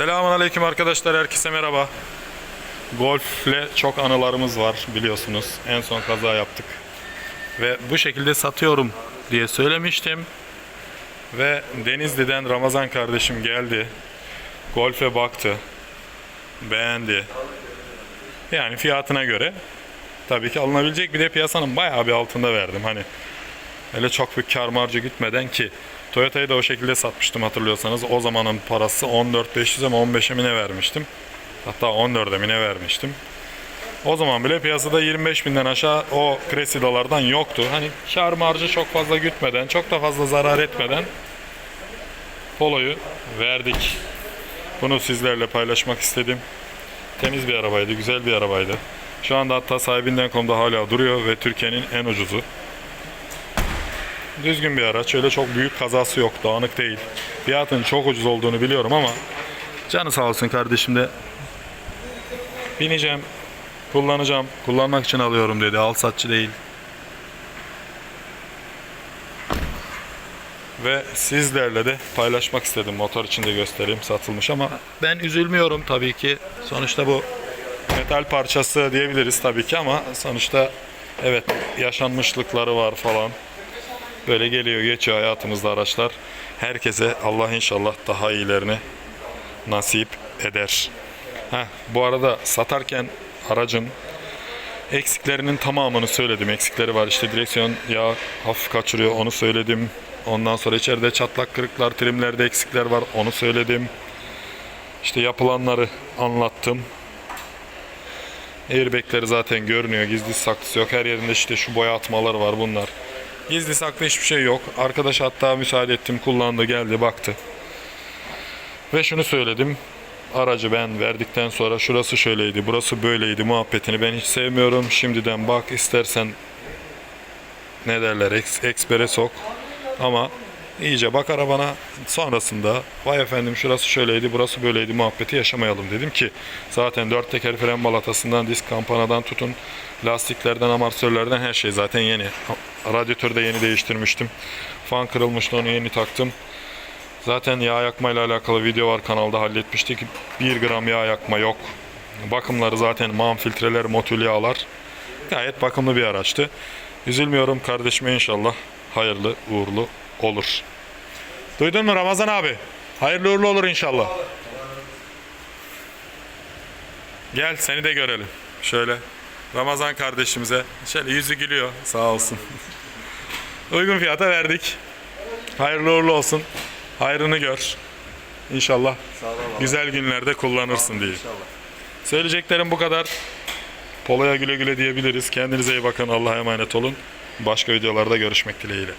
Selamun Aleyküm arkadaşlar, herkese merhaba. Golfle çok anılarımız var biliyorsunuz. En son kaza yaptık. Ve bu şekilde satıyorum diye söylemiştim. Ve Denizli'den Ramazan kardeşim geldi. Golfe baktı. Beğendi. Yani fiyatına göre tabii ki alınabilecek bir de piyasanın bayağı bir altında verdim. Hani öyle çok bir kar marjı gitmeden ki Toyota'yı da o şekilde satmıştım hatırlıyorsanız. O zamanın parası 14.500 ama 15'e mi ne vermiştim. Hatta 14'e mi ne vermiştim. O zaman bile piyasada 25 binden aşağı o Cressido'lardan yoktu. Hani kar marjı çok fazla gütmeden, çok da fazla zarar etmeden Polo'yu verdik. Bunu sizlerle paylaşmak istedim. Temiz bir arabaydı, güzel bir arabaydı. Şu anda hatta sahibinden.com'da hala duruyor ve Türkiye'nin en ucuzu. Düzgün bir araç. Öyle çok büyük kazası yok. Dağınık değil. Fiyatın çok ucuz olduğunu biliyorum ama canı sağ olsun kardeşim de bineceğim, kullanacağım, kullanmak için alıyorum dedi. Al satçı değil. Ve sizlerle de paylaşmak istedim. Motor için de göstereyim satılmış ama ben üzülmüyorum tabii ki. Sonuçta bu metal parçası diyebiliriz tabii ki ama sonuçta evet yaşanmışlıkları var falan. Böyle geliyor geçiyor hayatımızda araçlar. Herkese Allah inşallah daha iyilerini nasip eder. Heh, bu arada satarken aracın eksiklerinin tamamını söyledim. Eksikleri var işte direksiyon yağ hafif kaçırıyor onu söyledim. Ondan sonra içeride çatlak kırıklar, trimlerde eksikler var onu söyledim. İşte yapılanları anlattım. Airbag'leri zaten görünüyor. Gizli saklısı yok. Her yerinde işte şu boya atmaları var bunlar. Gizli saklı hiçbir şey yok. Arkadaş hatta müsaade ettim kullandı geldi baktı. Ve şunu söyledim. Aracı ben verdikten sonra şurası şöyleydi, burası böyleydi muhabbetini ben hiç sevmiyorum. Şimdiden bak istersen ne derler eks, ekspere sok. Ama iyice bak arabana sonrasında vay efendim şurası şöyleydi burası böyleydi muhabbeti yaşamayalım dedim ki zaten dört teker fren balatasından disk kampanadan tutun lastiklerden amortisörlerden her şey zaten yeni radyatörü de yeni değiştirmiştim fan kırılmıştı onu yeni taktım zaten yağ yakma ile alakalı video var kanalda halletmiştik 1 gram yağ yakma yok bakımları zaten man filtreler motül yağlar gayet bakımlı bir araçtı üzülmüyorum kardeşime inşallah hayırlı uğurlu olur. Duydun mu Ramazan abi? Hayırlı uğurlu olur inşallah. Gel seni de görelim. Şöyle Ramazan kardeşimize şöyle yüzü gülüyor sağ olsun. Uygun fiyata verdik. Hayırlı uğurlu olsun. Hayrını gör. İnşallah güzel günlerde kullanırsın diye. Söyleyeceklerim bu kadar. Polo'ya güle güle diyebiliriz. Kendinize iyi bakın. Allah'a emanet olun. Başka videolarda görüşmek dileğiyle.